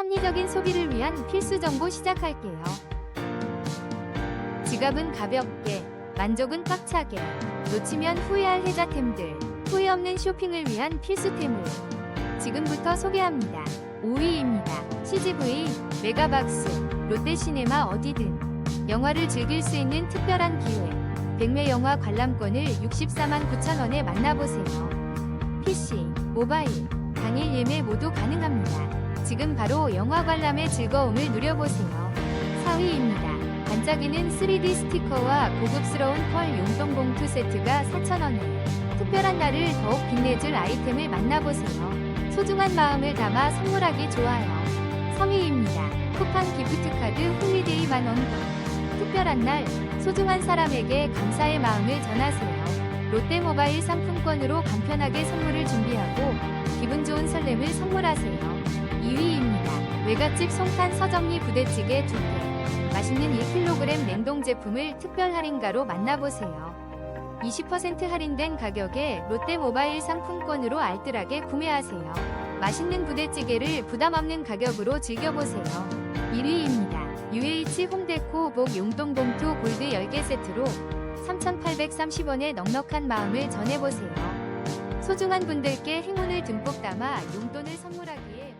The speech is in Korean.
합리적인 소비를 위한 필수 정보 시작할게요. 지갑은 가볍게, 만족은 꽉차게, 놓치면 후회할 혜자템들, 후회 없는 쇼핑을 위한 필수템을 지금부터 소개합니다. 5위입니다. CGV, 메가박스, 롯데시네마 어디든 영화를 즐길 수 있는 특별한 기회. 백매 영화 관람권을 64만 9천 원에 만나보세요. PC, 모바일, 당일 예매 모두 가능합니다. 지금 바로 영화 관람의 즐거움을 누려보세요. 4위입니다. 반짝이는 3D 스티커와 고급스러운 펄 용돈 봉투 세트가 4,000원에 특별한 날을 더욱 빛내줄 아이템을 만나보세요. 소중한 마음을 담아 선물하기 좋아요. 3위입니다. 쿠팡 기프트카드 홀리데이 만원권. 특별한 날, 소중한 사람에게 감사의 마음을 전하세요. 롯데모바일 상품권으로 간편하게 선물을 준비하고 기분 좋은 설렘을 선물하세요. 2위입니다. 외갓집 송탄 서정리 부대찌개 2개. 맛있는 1kg 냉동 제품을 특별 할인가로 만나보세요. 20% 할인된 가격에 롯데모바일 상품권으로 알뜰하게 구매하세요. 맛있는 부대찌개를 부담 없는 가격으로 즐겨보세요. 1위입니다. UH 홈데코 복 용돈 봉투 골드 10개 세트로 3,830원의 넉넉한 마음을 전해보세요. 소중한 분들께 행운을 듬뿍 담아 용돈을 선물하기에